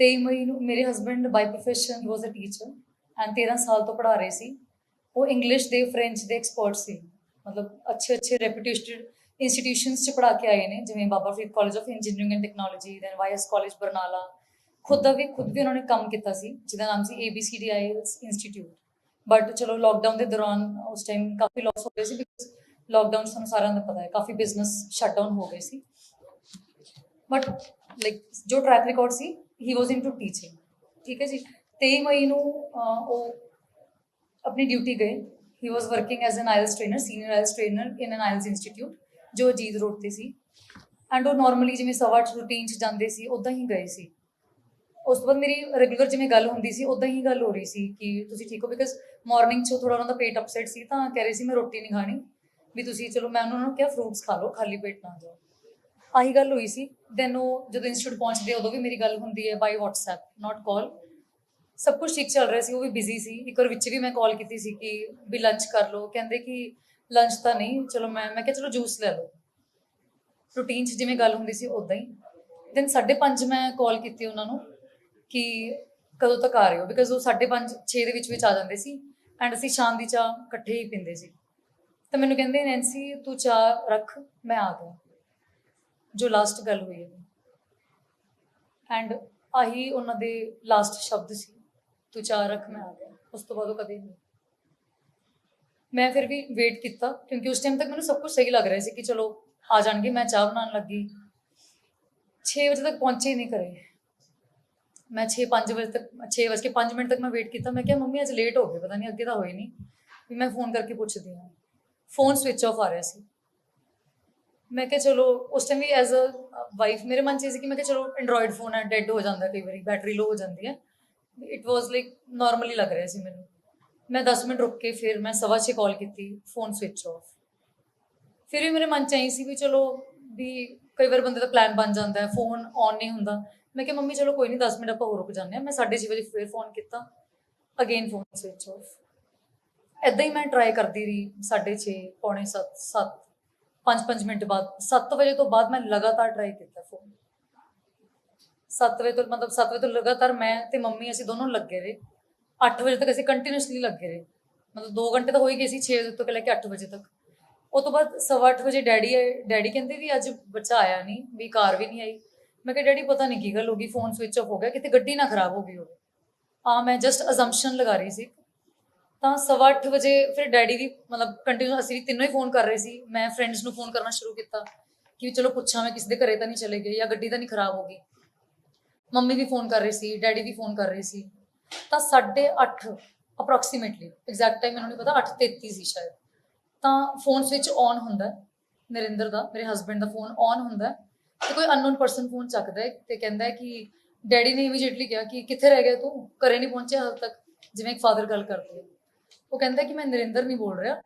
23 ਮਈ ਨੂੰ ਮੇਰੇ husband by profession was a teacher and 13 ਸਾਲ ਤੋਂ ਪੜ੍ਹਾ ਰਹੇ ਸੀ। ਉਹ ਇੰਗਲਿਸ਼ ਦੇ ਫ੍ਰੈਂਚ ਦੇ ਐਕਸਪਰਟ ਸੀ। ਮਤਲਬ ਅੱਛੇ ਅੱਛੇ ਰੈਪਿਊਟੇਡ ਇੰਸਟੀਟਿਊਸ਼ਨਸ ਚ ਪੜ੍ਹਾ ਕੇ ਆਏ ਨੇ, ਜਿਵੇਂ Baba Farid college of engineering and technology then YS college Barnala. ਖੁਦ ਦਾ ਵੀ, ਖੁਦ ਵੀ ਉਹਨਾਂ ਨੇ ਕੰਮ ਕੀਤਾ ਸੀ, ਜਿਹਦਾ ਨਾਮ ਸੀ ABCD IELTS ਇੰਸਟੀਟਿਊਟ ਬਟ ਚਲੋ ਲੋਕਡਾਊਨ ਦੇ ਦੌਰਾਨ ਉਸ ਟਾਈਮ ਕਾਫੀ ਲਾਸ ਹੋ ਗਏ ਸੀ ਬਿਕਾਜ਼ ਲੋਕਡਾਊਨ ਸਾਨੂੰ ਸਾਰਿਆਂ ਦਾ ਪਤਾ ਹੈ, ਕਾਫੀ ਬਿਜ਼ਨਸ ਸ਼ਟਡਾਊਨ ਹੋ ਗਏ ਸੀ। ਬਟ ਲਾਈਕ ਜੋ ਟਰੈਕ ਰਿਕਾਰਡ ਸੀ ਹੀ ਵਾਸ ਇਨਟੂ ਟੀਚਿੰਗ ਠੀਕ ਹੈ ਜੀ 23 ਮਈ ਨੂੰ ਉਹ ਆਪਣੀ ਡਿਊਟੀ ਗਏ he was working as an IELTS trainer senior IELTS trainer in an IELTS institute ਜੋ ਅਜੀਤ ਰੋਡ ਤੇ ਸੀ ਐਂਡ ਉਹ ਨਾਰਮਲੀ ਜਿਵੇਂ ਸਵਾ ਅੱਠ ਰੂਟੀਨ ਚ ਜਾਂਦੇ ਸੀ ਉਦਾਂ ਹੀ ਗਏ ਸੀ ਉਸ ਤੋਂ ਬਾਅਦ ਮੇਰੀ ਰੈਗੂਲਰ ਜਿਵੇਂ ਗੱਲ ਹੁੰਦੀ ਸੀ ਉਦਾਂ ਹੀ ਗੱਲ ਹੋ ਰਹੀ ਸੀ ਕਿ ਤੁਸੀਂ ਠੀਕ ਹੋ ਬਿਕਾਜ਼ ਮਾਰਨਿੰਗ 'ਚ ਥੋੜਾ ਉਹਨਾਂ ਦਾ ਪੇਟ ਅਪਸੈਟ ਸੀ ਤਾਂ ਕਹਿ ਰਹੇ ਸੀ ਮੈਂ ਰੋਟੀ ਨਹੀਂ ਖਾਣੀ ਵੀ ਤੁਸੀਂ ਚਲੋ ਮੈਂ ਉਹਨਾਂ ਨੂੰ ਕਿਹਾ ਫਰੂਟਸ ਖਾ ਲਓ ਖਾਲੀ ਪੇਟ ਨਾ ਜਾਓ ਆਹੀ ਗੱਲ ਹੋਈ ਸੀ ਦੈਨ ਉਹ ਜਦੋਂ ਇੰਸਟੀਚਿਊਟ ਪਹੁੰਚਦੇ ਉਦੋਂ ਵੀ ਮੇਰੀ ਗੱਲ ਹੁੰਦੀ ਹੈ ਬਾਈ WhatsApp ਨਾਟ ਕਾਲ ਸਭ ਕੁਝ ਠੀਕ ਚੱਲ ਰਿਹਾ ਸੀ, ਉਹ ਵੀ ਬਿਜ਼ੀ ਸੀ। ਇੱਕ ਵਾਰ ਵਿੱਚ ਵੀ ਮੈਂ ਕਾਲ ਕੀਤੀ ਸੀ ਕਿ ਵੀ ਲੰਚ ਕਰ ਲਓ। ਕਹਿੰਦੇ ਕਿ ਲੰਚ ਤਾਂ ਨਹੀਂ, ਚਲੋ ਮੈਂ ਮੈਂ ਕਿਹਾ ਚਲੋ ਜੂਸ ਲੈ ਲਓ। ਰੂਟੀਨ 'ਚ ਜਿਵੇਂ ਗੱਲ ਹੁੰਦੀ ਸੀ ਉਦਾਂ ਹੀ। ਦੈਨ 5:30 ਮੈਂ ਕਾਲ ਕੀਤੀ ਉਹਨਾਂ ਨੂੰ ਕਿ ਕਦੋਂ ਤੱਕ ਆ ਰਹੇ ਹੋ? ਬਿਕਾਜ਼ ਉਹ 5:30 6 ਦੇ ਵਿੱਚ ਵਿੱਚ ਆ ਜਾਂਦੇ ਸੀ ਐਂਡ ਅਸੀਂ ਸ਼ਾਮ ਦੀ ਚਾਹ ਇਕੱਠੇ ਹੀ ਪੀਂਦੇ ਸੀ। ਤਾਂ ਮੈਨੂੰ ਕਹਿੰਦੇ ਨੈਂਸੀ ਤੂੰ ਚਾਹ ਰੱਖ, ਮੈਂ ਆ ਗਿਆ। ਜੋ ਲਾਸਟ ਗੱਲ ਹੋਈ ਹੈ ਐਂਡ ਆਹੀ ਉਹਨਾਂ ਦੇ ਲਾਸਟ ਸ਼ਬਦ ਸੀ, ਤੂੰ ਚਾਹ ਰੱਖ, ਮੈਂ ਆ ਗਿਆ। ਉਸ ਤੋਂ ਬਾਅਦ ਉਹ ਕਦੇ ਨਹੀਂ। ਮੈਂ ਫਿਰ ਵੀ ਵੇਟ ਕੀਤਾ, ਕਿਉਂਕਿ ਉਸ ਟਾਈਮ ਤੱਕ ਮੈਨੂੰ ਸਭ ਕੁਝ ਸਹੀ ਲੱਗ ਰਿਹਾ ਸੀ ਕਿ ਚਲੋ ਆ ਜਾਣਗੇ, ਮੈਂ ਚਾਹ ਬਣਾਉਣ ਲੱਗੀ। 6 ਵਜੇ ਤੱਕ ਪਹੁੰਚੇ ਨਹੀਂ ਕਰੇ ਮੈਂ 6 5 ਵਜੇ ਤੱਕ 6 ਵਜੇ ਕੇ 5 ਮਿੰਟ ਤੱਕ ਮੈਂ ਵੇਟ ਕੀਤਾ। ਮੈਂ ਕਿਹਾ, ਮੰਮੀ, ਅੱਜ ਲੇਟ ਹੋ ਗਏ, ਪਤਾ ਨਹੀਂ ਅੱਗੇ ਤਾਂ ਹੋਏ ਨਹੀਂ ਵੀ ਮੈਂ ਫੋਨ ਕਰਕੇ ਪੁੱਛਦੀ ਹਾਂ। ਫੋਨ ਸਵਿਚ ਆਫ ਆ ਰਿਹਾ ਸੀ। ਮੈਂ ਕਿਹਾ ਚਲੋ, ਉਸ ਟਾਈਮ ਵੀ ਐਜ਼ ਅ ਵਾਈਫ ਮੇਰੇ ਮਨ ਚ ਇਹ ਸੀ ਕਿ ਮੈਂ ਕਿਹਾ ਚਲੋ ਐਂਡਰੋਇਡ ਫੋਨ ਹੈ ਡੈਡ ਹੋ ਜਾਂਦਾ ਕਈ ਵਾਰੀ ਬੈਟਰੀ ਲੋ ਹੋ ਜਾਂਦੀ ਹੈ। ਇਟ ਵਾਸ ਲਾਈਕ ਨਾਰਮਲੀ ਲੱਗ ਰਿਹਾ ਸੀ ਮੈਨੂੰ। ਮੈਂ 10 ਮਿੰਟ ਰੁੱਕ ਕੇ ਫਿਰ ਮੈਂ ਸਵਾ ਛੇ ਕਾਲ ਕੀਤੀ ਫੋਨ ਸਵਿਚ ਆਫ ਫਿਰ ਵੀ ਮੇਰੇ ਮਨ ਚ ਆਈ ਸੀ ਵੀ ਚਲੋ ਵੀ ਕਈ ਵਾਰ ਬੰਦੇ ਦਾ ਪਲਾਨ ਬਣ ਜਾਂਦਾ ਹੈ ਫੋਨ ਔਨ ਨਹੀਂ ਹੁੰਦਾ। ਮੈਂ ਕਿਹਾ, ਮੰਮੀ, ਚਲੋ ਕੋਈ ਨਹੀਂ 10 ਮਿੰਟ ਆਪਾਂ ਹੋਰ ਰੁਕ ਜਾਂਦੇ ਹਾਂ। ਮੈਂ 6:30 ਵਜੇ ਫਿਰ ਫੋਨ ਕੀਤਾ। ਅਗੇਨ ਫੋਨ ਸਵਿਚ ਆਫ ਐਦਾਂ ਹੀ ਮੈਂ ਟਰਾਈ ਕਰਦੀ ਰਹੀ 6:30 ਪੌਣੇ 7 7 5-5 ਮਿੰਟ ਬਾਅਦ 7 ਵਜੇ ਤੋਂ ਬਾਅਦ ਮੈਂ ਲਗਾਤਾਰ ਟਰਾਈ ਕੀਤਾ ਫੋਨ 7 ਵਜੇ ਤੋਂ, ਮਤਲਬ 7 ਵਜੇ ਤੋਂ ਲਗਾਤਾਰ ਮੈਂ ਤੇ ਮੰਮੀ ਅਸੀਂ ਦੋਨੋਂ ਲੱਗੇ ਰਹੇ। 8 ਵਜੇ ਤੱਕ ਅਸੀਂ ਕੰਟੀਨਿਊਸਲੀ ਲੱਗੇ ਰਹੇ। ਮਤਲਬ 2 ਘੰਟੇ ਤਾਂ ਹੋ ਹੀ ਗਏ ਸੀ 6 ਵਜੇ ਤੋਂ ਲੈ ਕੇ 8 ਵਜੇ ਤੱਕ। ਉਹ ਤੋਂ ਬਾਅਦ ਸਵਾ ਅੱਠ ਵਜੇ ਡੈਡੀ ਆਏ, ਡੈਡੀ ਕਹਿੰਦੇ ਵੀ ਅੱਜ ਬੱਚਾ ਆਇਆ ਨਹੀਂ, ਵੀ ਕਾਰ ਵੀ ਨਹੀਂ ਆਈ। ਮੈਂ ਕਿਹਾ, ਡੈਡੀ, ਪਤਾ ਨਹੀਂ ਕੀ ਗੱਲ ਹੋ ਗਈ ਫੋਨ ਸਵਿਚ ਆਫ ਹੋ ਗਿਆ, ਕਿਤੇ ਗੱਡੀ ਨਾ ਖਰਾਬ ਹੋ ਗਈ ਹੋਵੇ। ਆ ਮੈਂ ਜਸਟ ਅਜ਼ੰਪਸ਼ਨ ਲਗਾ ਰਹੀ ਸੀ। ਤਾਂ ਸਵਾ ਅੱਠ ਵਜੇ ਫਿਰ ਡੈਡੀ ਵੀ ਮਤਲਬ ਕੰਟੀਨਿਊ ਅਸੀਂ ਵੀ ਤਿੰਨੋਂ ਹੀ ਫੋਨ ਕਰ ਰਹੇ ਸੀ। ਮੈਂ ਫਰੈਂਡਸ ਨੂੰ ਫੋਨ ਕਰਨਾ ਸ਼ੁਰੂ ਕੀਤਾ ਕਿ ਚਲੋ ਪੁੱਛਾਂ ਮੈਂ ਕਿਸੇ ਦੇ ਘਰੇ ਤਾਂ ਨਹੀਂ ਚਲੇ ਗਏ ਜਾਂ ਗੱਡੀ ਤਾਂ ਨਹੀਂ ਖਰਾਬ ਹੋ ਗਈ। ਮੰਮੀ ਵੀ ਫੋਨ ਕਰ ਰਹੀ ਸੀ ਡੈਡੀ ਵੀ ਫੋਨ ਕਰ ਰਹੇ ਸੀ। ਤਾਂ 8:30 ਅਪਰੋਕਸੀਮੇਟਲੀ ਐਗਜ਼ੈਕਟ ਟਾਈਮ ਮੈਨੂੰ ਨਹੀਂ ਪਤਾ 8:33 ਸੀ ਸ਼ਾਇਦ। ਤਾਂ ਫੋਨ ਸਵਿਚ ਔਨ ਹੁੰਦਾ ਨਰਿੰਦਰ ਦਾ ਮੇਰੇ ਹਸਬੰਡ ਦਾ ਫੋਨ ਔਨ ਹੁੰਦਾ ਹੈ, ਤੇ ਕੋਈ ਅਨਨੋਨ ਪਰਸਨ ਫੋਨ ਚੱਕਦਾ ਹੈ ਤੇ ਕਹਿੰਦਾ ਹੈ ਕਿ ਡੈਡੀ ਨੇ ਇਮੀਡੀਏਟਲੀ ਕਿਹਾ ਕਿ ਕਿੱਥੇ ਰਹਿ ਗਿਆ ਤੂੰ? ਘਰੇ ਨਹੀਂ ਪਹੁੰਚਿਆ ਹਜੇ ਤੱਕ। ਜਿਵੇਂ ਇੱਕ ਫਾਦਰ ਗੱਲ ਕਰਦੇ ਉਹ ਕਹਿੰਦਾ ਕਿ ਮੈਂ ਨਰਿੰਦਰ ਨਹੀਂ ਬੋਲ ਰਿਹਾ।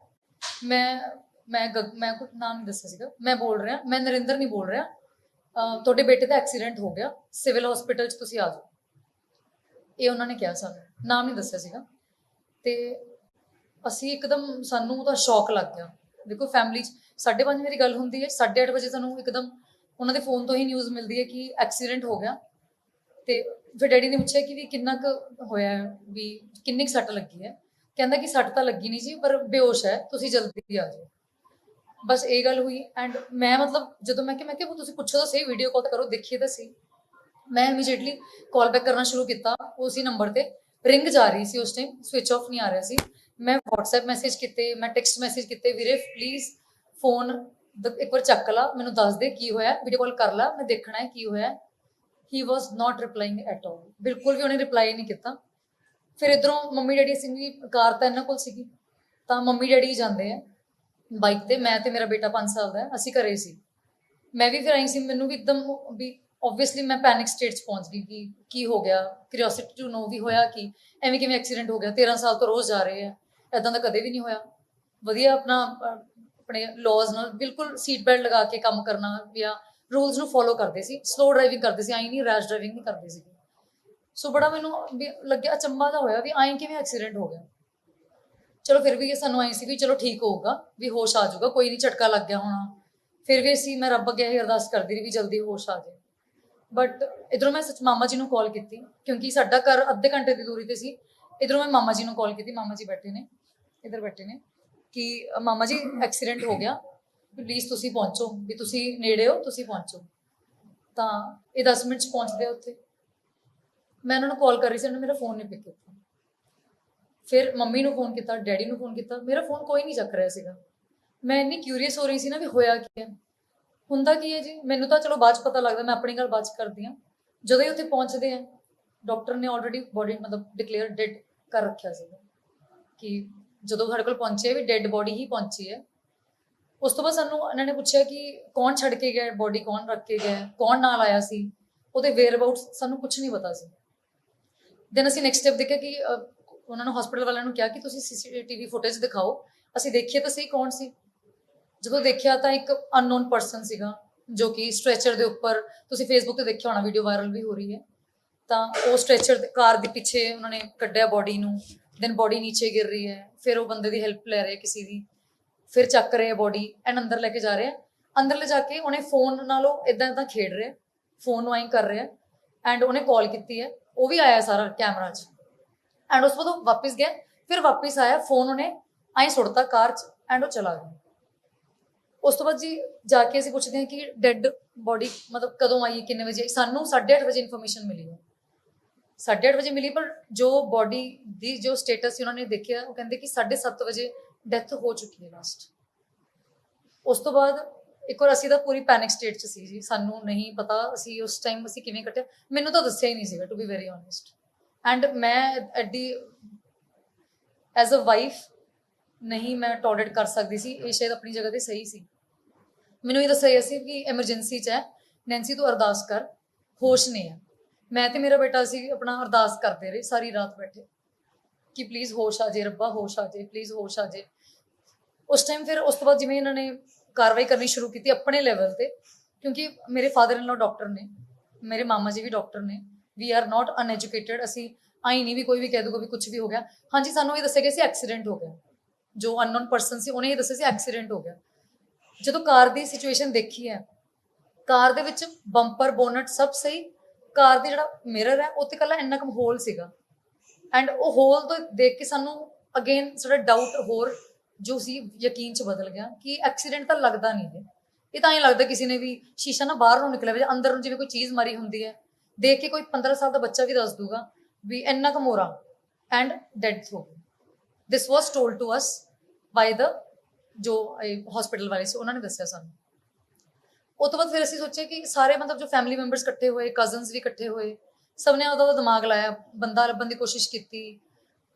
ਮੈਂ ਮੈਂ ਗੱਗ- ਮੈਂ ਕੋਈ ਨਾਮ ਨਹੀਂ ਦੱਸਿਆ ਸੀਗਾ। ਮੈਂ ਬੋਲ ਰਿਹਾ, ਮੈਂ ਨਰਿੰਦਰ ਨਹੀਂ ਬੋਲ ਰਿਹਾ। ਤੁਹਾਡੇ ਬੇਟੇ ਦਾ ਐਕਸੀਡੈਂਟ ਹੋ ਗਿਆ। ਸਿਵਲ ਹਸਪੀਟਲ 'ਚ ਤੁਸੀਂ ਆ ਜਾਓ। ਇਹ ਉਹਨਾਂ ਨੇ ਕਿਹਾ ਸਾਨੂੰ। ਨਾਮ ਨਹੀਂ ਦੱਸਿਆ ਸੀਗਾ। ਤੇ ਅਸੀਂ ਇੱਕਦਮ ਸਾਨੂੰ ਉਹਦਾ ਸ਼ੌਕ ਲੱਗ ਗਿਆ। ਦੇਖੋ ਫੈਮਿਲੀ 'ਚ 5:30 ਮੇਰੀ ਗੱਲ ਹੁੰਦੀ ਹੈ। 8:30 ਵਜੇ ਸਾਨੂੰ ਇੱਕਦਮ ਉਹਨਾਂ ਦੇ ਫੋਨ ਤੋਂ ਹੀ ਨਿਊਜ਼ ਮਿਲਦੀ ਹੈ ਕਿ ਐਕਸੀਡੈਂਟ ਹੋ ਗਿਆ। ਤੇ ਫਿਰ ਡੈਡੀ ਨੇ ਪੁੱਛਿਆ ਕਿ ਵੀ ਕਿੰਨਾ ਕੁ ਹੋਇਆ ਵੀ ਕਿੰਨੀ ਕੁ ਸੱਟ ਲੱਗੀ ਹੈ। ਕਹਿੰਦਾ ਕਿ ਸੱਟ ਤਾਂ ਲੱਗੀ ਨਹੀਂ ਜੀ ਪਰ ਬੇਹੋਸ਼ ਹੈ, ਤੁਸੀਂ ਜਲਦੀ ਆ ਜਾਓ। ਬਸ ਇਹ ਗੱਲ ਹੋਈ ਐਂਡ ਮੈਂ ਮਤਲਬ ਜਦੋਂ ਮੈਂ ਕਿ ਮੈਂ ਕਿ ਤੁਸੀਂ ਪੁੱਛੋ ਤਾਂ ਸਹੀ ਵੀਡੀਓ ਕਾਲ ਤਾਂ ਕਰੋ, ਦੇਖੀਏ ਤਾਂ ਸਹੀ। ਮੈਂ ਇਮੀਡੀਏਟਲੀ ਕਾਲ ਬੈਕ ਕਰਨਾ ਸ਼ੁਰੂ ਕੀਤਾ, ਉਸੇ ਨੰਬਰ ਤੇ। ਰਿੰਗ ਜਾ ਰਹੀ ਸੀ ਉਸ ਟਾਈਮ ਸਵਿਚ ਆਫ ਨਹੀਂ ਆ ਰਿਹਾ ਸੀ। ਮੈਂ WhatsApp ਮੈਸੇਜ ਕੀਤੇ, ਮੈਂ ਟੈਕਸਟ ਮੈਸੇਜ ਕੀਤੇ, ਵੀਰੇ ਪਲੀਜ਼ ਫੋਨ ਇੱਕ ਵਾਰ ਚੱਕ ਲਾ, ਮੈਨੂੰ ਦੱਸ ਦੇ ਕੀ ਹੋਇਆ ਵੀਡੀਓ ਕਾਲ ਕਰ ਲਾ, ਮੈਂ ਦੇਖਣਾ ਹੈ ਕੀ ਹੋਇਆ। ਹੀ ਵਾਸ ਨਾਟ ਰਿਪਲਾਈਂਗ ਐਟ ਆਲ ਬਿਲਕੁਲ ਵੀ ਉਹਨੇ ਰਿਪਲਾਈ ਨਹੀਂ ਕੀਤਾ। ਫਿਰ ਇਧਰੋਂ ਮੰਮੀ ਡੈਡੀ ਸੀਗੀ ਕਾਰ ਤਾਂ ਇਹਨਾਂ ਕੋਲ ਸੀਗੀ, ਤਾਂ ਮੰਮੀ ਡੈਡੀ ਹੀ ਜਾਂਦੇ ਆ ਬਾਈਕ ਤੇ, ਮੈਂ ਤੇ ਮੇਰਾ ਬੇਟਾ 5 ਸਾਲ ਦਾ ਅਸੀਂ ਘਰੇ ਸੀ। ਮੈਂ ਵੀ ਫਿਰ ਆਈ ਸੀ, ਮੈਨੂੰ ਵੀ ਇੱਕਦਮ ਵੀ ਆਬਵੀਅਸਲੀ ਮੈਂ ਪੈਨਿਕ ਸਟੇਟ 'ਚ ਪਹੁੰਚ ਗਈ ਕਿ ਕੀ ਹੋ ਗਿਆ ਕਿਉਰਿਓਸਿਟੀ ਟੂ ਨੋ ਵੀ ਹੋਇਆ ਕਿ ਐਵੇਂ ਕਿਵੇਂ ਐਕਸੀਡੈਂਟ ਹੋ ਗਿਆ 13 ਸਾਲ ਤੋਂ ਰੋਜ਼ ਜਾ ਰਹੇ ਆ ਐਦਾਂ ਦਾ ਕਦੇ ਵੀ ਨਹੀਂ ਹੋਇਆ। ਵਧੀਆ ਆਪਣਾ, ਆਪਣੇ ਲਾਜ਼ ਨਾਲ ਬਿਲਕੁਲ ਸੀਟ ਬੈਲਟ ਲਗਾ ਕੇ ਕੰਮ ਕਰਨਾ ਜਾਂ ਰੂਲਸ ਨੂੰ ਫੋਲੋ ਕਰਦੇ ਸੀ ਸਲੋ ਡਰਾਈਵਿੰਗ ਕਰਦੇ ਸੀ ਆਈ ਨਹੀਂ ਰੈਸ਼ ਡਰਾਈਵਿੰਗ ਨਹੀਂ ਕਰਦੇ ਸੀ ਸੋ ਬੜਾ ਮੈਨੂੰ ਵੀ ਲੱਗਿਆ ਅਚੰਭਾ ਦਾ ਹੋਇਆ ਵੀ ਆਏ ਕਿਵੇਂ ਐਕਸੀਡੈਂਟ ਹੋ ਗਿਆ। ਚਲੋ ਫਿਰ ਵੀ ਇਹ ਸਾਨੂੰ ਆਈ ਸੀ ਵੀ ਚਲੋ ਠੀਕ ਹੋਊਗਾ, ਵੀ ਹੋਸ਼ ਆ ਜਾਊਗਾ, ਕੋਈ ਨਹੀਂ ਝਟਕਾ ਲੱਗ ਗਿਆ ਹੋਣਾ। ਫਿਰ ਵੀ ਅਸੀਂ, ਮੈਂ ਰੱਬ ਅੱਗੇ ਇਹ ਅਰਦਾਸ ਕਰਦੀ ਰਹੀ ਵੀ ਜਲਦੀ ਹੋਸ਼ ਆ ਜਾਏ। ਬਟ ਇਧਰੋਂ ਮੈਂ ਸੱਚ ਮਾਮਾ ਜੀ ਨੂੰ ਕਾਲ ਕੀਤੀ, ਕਿਉਂਕਿ ਸਾਡਾ ਘਰ ਅੱਧੇ ਘੰਟੇ ਦੀ ਦੂਰੀ ਤੇ ਸੀ। ਇਧਰੋਂ ਮੈਂ ਮਾਮਾ ਜੀ ਨੂੰ ਕਾਲ ਕੀਤੀ, ਮਾਮਾ ਜੀ ਬੈਠੇ ਨੇ, ਇਧਰ ਬੈਠੇ ਨੇ, ਕਿ ਮਾਮਾ ਜੀ ਐਕਸੀਡੈਂਟ ਹੋ ਗਿਆ। ਪਲੀਜ਼ ਤੁਸੀਂ ਪਹੁੰਚੋ, ਵੀ ਤੁਸੀਂ ਨੇੜੇ ਹੋ, ਤੁਸੀਂ ਪਹੁੰਚੋ। ਤਾਂ ਇਹ 10 ਮਿੰਟ ਚ ਪਹੁੰਚਦੇ ਆ ਉੱਥੇ। ਮੈਂ ਉਹਨਾਂ ਨੂੰ ਕਾਲ ਕਰ ਰਹੀ ਸੀ, ਉਹਨਾਂ ਮੇਰਾ ਫੋਨ ਨਹੀਂ ਪਿਕ ਕੀਤਾ। ਫਿਰ ਮੰਮੀ ਨੂੰ ਫੋਨ ਕੀਤਾ, ਡੈਡੀ ਨੂੰ ਫੋਨ ਕੀਤਾ। ਮੇਰਾ ਫੋਨ ਕੋਈ ਨਹੀਂ ਚੱਕ ਰਿਹਾ ਸੀਗਾ। ਮੈਂ ਇੰਨੀ ਕਿਊਰੀਅਸ ਹੋ ਰਹੀ ਸੀ ਨਾ ਵੀ ਹੋਇਆ ਕੀ ਹੈ। ਹੁੰਦਾ ਕੀ ਹੈ ਜੀ? ਮੈਨੂੰ ਤਾਂ ਚਲੋ ਬਾਅਦ ਚ ਪਤਾ ਲੱਗਦਾ, ਮੈਂ ਆਪਣੀ ਗੱਲ ਬਾਅਦ ਚ ਕਰਦੀ ਹਾਂ। ਜਦੋਂ ਹੀ ਉੱਥੇ ਪਹੁੰਚਦੇ ਆ ਡਾਕਟਰ ਨੇ ਆਲਰੇਡੀ ਬੋਡੀ ਮਤਲਬ ਡਿਕਲੇਅਰ ਡੈਡ ਕਰ ਰੱਖਿਆ ਸੀਗਾ। ਕਿ ਜਦੋਂ ਸਾਡੇ ਕੋਲ ਪਹੁੰਚੇ ਵੀ ਡੈਡ ਬੋਡੀ ਹੀ ਪਹੁੰਚੀ ਹੈ। ਉਸ ਤੋਂ ਬਾਅਦ ਸਾਨੂੰ ਇਹਨਾਂ ਨੇ ਪੁੱਛਿਆ ਕਿ ਕੌਣ ਛੱਡ ਕੇ ਗਿਆ ਬੋਡੀ ਕੌਣ ਰੱਖ ਕੇ ਗਿਆ, ਕੌਣ ਨਾਲ ਆਇਆ ਸੀ? ਉਹਦੇ ਵੇਅਰ ਅਬਾਊਟ ਸਾਨੂੰ ਕੁਝ ਨਹੀਂ ਪਤਾ ਸੀ। ਦੈਨ ਅਸੀਂ ਨੈਕਸਟ ਸਟੈਪ ਦੇਖਿਆ ਕਿ ਉਹਨਾਂ ਨੂੰ ਹਸਪੀਟਲ ਵਾਲਿਆਂ ਨੂੰ ਕਿਹਾ ਕਿ ਤੁਸੀਂ ਸੀਸੀਟੀਵੀ ਫੁਟੇਜ ਦਿਖਾਓ। ਅਸੀਂ ਦੇਖੀਏ ਤਾਂ ਸਹੀ ਕੌਣ ਸੀ? ਜਦੋਂ ਦੇਖਿਆ ਤਾਂ ਇੱਕ ਅਨਨੋਨ ਪਰਸਨ ਸੀਗਾ, ਜੋ ਕਿ ਸਟ੍ਰੈਚਰ ਦੇ ਉੱਪਰ, ਤੁਸੀਂ ਫੇਸਬੁੱਕ ਤੇ ਦੇਖਿਆ ਹੋਣਾ ਵੀਡੀਓ ਵਾਇਰਲ ਵੀ ਹੋ ਰਹੀ ਹੈ। ਤਾਂ ਉਹ ਸਟ੍ਰੈਚਰ ਕਾਰ ਦੇ ਪਿੱਛੇ ਉਹਨਾਂ ਨੇ ਕੱਢਿਆ ਬੋਡੀ ਨੂੰ ਦੈਨ ਬੋਡੀ ਨੀਚੇ ਗਿਰ ਰਹੀ ਹੈ। ਫਿਰ ਉਹ ਬੰਦੇ ਦੀ ਹੈਲਪ ਲੈ ਰਹੇ ਕਿਸੇ ਦੀ। ਫਿਰ ਚੱਕ ਰਹੇ ਆ ਬੋਡੀ ਐਂਡ ਅੰਦਰ ਲੈ ਕੇ ਜਾ ਰਹੇ। ਅੰਦਰ ਲੈ ਜਾ ਕੇ ਉਹਨੇ ਫੋਨ ਨਾਲ ਉਹ ਇਦਾਂ ਇਦਾਂ ਖੇਡ ਰਿਹਾ। ਫੋਨ ਨੂੰ ਐਂ ਕਰ ਰਿਹਾ। ਐਂਡ ਉਹਨੇ ਕਾਲ ਕੀਤੀ ਹੈ। ਉਹ ਵੀ ਆਇਆ ਸਾਰਾ ਕੈਮਰਾ 'ਚ। ਐਂਡ ਉਸ ਤੋਂ ਬਾਅਦ ਉਹ ਵਾਪਸ ਗਿਆ, ਫਿਰ ਵਾਪਸ ਆਇਆ ਫੋਨ ਉਹਨੇ ਐਂ ਸੁੱਟਤਾ ਕਾਰ 'ਚ ਐਂਡ ਉਹ ਚਲਾ ਗਿਆ। ਉਸ ਤੋਂ ਬਾਅਦ ਜੀ ਜਾ ਕੇ ਅਸੀਂ ਪੁੱਛਦੇ ਹਾਂ ਕਿ ਡੈੱਡ ਬੋਡੀ ਮਤਲਬ ਕਦੋਂ ਆਈ, ਕਿੰਨੇ ਵਜੇ? ਸਾਨੂੰ 8:30 ਵਜੇ ਇਨਫੋਰਮੇਸ਼ਨ ਮਿਲੀ। ਹੈ 8:30 ਵਜੇ ਮਿਲੀ, ਪਰ ਜੋ ਬੋਡੀ ਦੀ ਜੋ ਸਟੇਟਸ ਸੀ ਉਹਨਾਂ ਨੇ ਦੇਖਿਆ, ਉਹ ਕਹਿੰਦੇ ਕਿ 7:30 ਵਜੇ ਡੈਥ ਹੋ ਚੁੱਕੀ ਹੈ ਲਾਸਟ ਉਸ ਤੋਂ ਬਾਅਦ ਇੱਕ ਵਾਰ ਅਸੀਂ ਤਾਂ ਪੂਰੀ ਪੈਨਿਕ ਸਟੇਟ 'ਚ ਸੀ ਜੀ, ਸਾਨੂੰ ਨਹੀਂ ਪਤਾ ਅਸੀਂ ਉਸ ਟਾਈਮ ਅਸੀਂ ਕਿਵੇਂ ਕੱਟਿਆ। ਮੈਨੂੰ ਤਾਂ ਦੱਸਿਆ ਹੀ ਨਹੀਂ ਸੀਗਾ to be very honest and ਮੈਂ ਐਡੀ ਐਜ਼ ਅ ਵਾਈਫ ਨਹੀਂ ਮੈਂ ਟੋਲਰੇਟ ਕਰ ਸਕਦੀ ਸੀ। ਇਹ ਸ਼ਾਇਦ ਆਪਣੀ ਜਗ੍ਹਾ ਤੇ ਸਹੀ ਸੀ। ਮੈਨੂੰ ਇਹ ਦੱਸਿਆ ਗਿਆ ਸੀ ਕਿ ਐਮਰਜੈਂਸੀ 'ਚ ਹੈ। ਨੈਂਸੀ ਤੂੰ ਅਰਦਾਸ ਕਰ। ਹੋਸ਼ ਨਹੀਂ ਹੈ। ਮੈਂ ਤੇ ਮੇਰਾ ਬੇਟਾ ਸੀ, ਆਪਣਾ ਅਰਦਾਸ ਕਰਦੇ ਰਹੇ, ਸਾਰੀ ਰਾਤ ਬੈਠੇ। ਕਿ ਪਲੀਜ਼ ਹੋਸ਼ ਆ ਜੇ, ਰੱਬਾ, ਹੋਸ਼ ਆ ਜੇ ਪਲੀਜ਼ ਹੋਸ਼ ਆ ਜੇ। ਉਸ ਟਾਈਮ ਫਿਰ ਉਸ ਤੋਂ ਬਾਅਦ ਜਿਵੇਂ ਇਹਨਾਂ ਨੇ ਕਾਰਵਾਈ ਕਰਨੀ ਸ਼ੁਰੂ ਕੀਤੀ ਆਪਣੇ ਲੈਵਲ ਤੇ, ਕਿਉਂਕਿ ਮੇਰੇ ਫਾਦਰ ਇਨ ਲਾ ਡਾਕਟਰ ਨੇ, ਮੇਰੇ ਮਾਮਾ ਜੀ ਵੀ ਡਾਕਟਰ ਨੇ ਵੀ ਆਰ ਨਾਟ ਅਨਐਜੂਕੇਟਡ ਅਸੀਂ ਆਈ ਨਹੀਂ ਵੀ ਕੋਈ ਵੀ ਕਹਿ ਦੂਗਾ ਵੀ ਕੁਝ ਵੀ ਹੋ ਗਿਆ। ਹਾਂਜੀ, ਸਾਨੂੰ ਇਹ ਦੱਸਿਆ ਗਿਆ ਸੀ ਐਕਸੀਡੈਂਟ ਹੋ ਗਿਆ। ਜੋ ਅਨਨੋਨ ਪਰਸਨ ਸੀ, ਉਹਨੇ ਇਹ ਦੱਸਿਆ ਸੀ ਐਕਸੀਡੈਂਟ ਹੋ ਗਿਆ। ਜਦੋਂ ਕਾਰ ਦੀ ਸਿਚੁਏਸ਼ਨ ਦੇਖੀ ਹੈ, ਕਾਰ ਦੇ ਵਿੱਚ ਬੰਪਰ ਬੋਨਟ ਸਭ ਸਹੀ, ਕਾਰ ਦੀ ਜਿਹੜਾ ਮਿਰਰ ਹੈ ਉੱਤੇ ਕੱਲਾ ਇੰਨਾ ਕਮ ਹੋਲ ਸੀਗਾ। ਐਂਡ ਉਹ ਹੋਲ ਤੋਂ ਦੇਖ ਕੇ ਸਾਨੂੰ ਅਗੇਨ ਸਾਡਾ ਡਾਊਟ ਹੋਰ ਜੋ ਸੀ ਯਕੀਨ ਚ ਬਦਲ ਗਿਆ ਕਿ ਐਕਸੀਡੈਂਟ ਤਾਂ ਲੱਗਦਾ ਨਹੀਂ ਹੈ। ਇਹ ਤਾਂ ਐਂ ਲੱਗਦਾ ਕਿਸੇ ਨੇ ਵੀ ਸ਼ੀਸ਼ਾ ਨਾ ਬਾਹਰ ਨੂੰ ਨਿਕਲਿਆ ਹੋਵੇ ਅੰਦਰ ਨੂੰ ਜਿਵੇਂ ਕੋਈ ਚੀਜ਼ ਮਾਰੀ ਹੁੰਦੀ ਹੈ। ਦੇਖ ਕੇ ਕੋਈ 15 ਸਾਲ ਦਾ ਬੱਚਾ ਵੀ ਦੱਸ ਦੂਗਾ ਵੀ ਇੰਨਾ ਕੁ ਮੋਰਾ ਐਂਡ ਡੈਡ ਹੋ ਗਈ ਦਿਸ ਵਾਸ ਟੋਲਡ ਟੂ ਅਸ ਬਾਈ ਦਾ ਜੋ ਹਸਪੀਟਲ ਵਾਲੇ ਸੀ, ਉਹਨਾਂ ਨੇ ਦੱਸਿਆ ਸਾਨੂੰ। ਉਹ ਤੋਂ ਬਾਅਦ ਫਿਰ ਅਸੀਂ ਸੋਚਿਆ ਕਿ ਸਾਰੇ ਮਤਲਬ ਜੋ ਫੈਮਿਲੀ ਮੈਂਬਰਸ ਇਕੱਠੇ ਹੋਏ ਕਜ਼ਨਸ ਵੀ ਇਕੱਠੇ ਹੋਏ, ਸਭ ਨੇ ਉਹਦਾ ਦਿਮਾਗ ਲਾਇਆ, ਬੰਦਾ ਲੱਭਣ ਦੀ ਕੋਸ਼ਿਸ਼ ਕੀਤੀ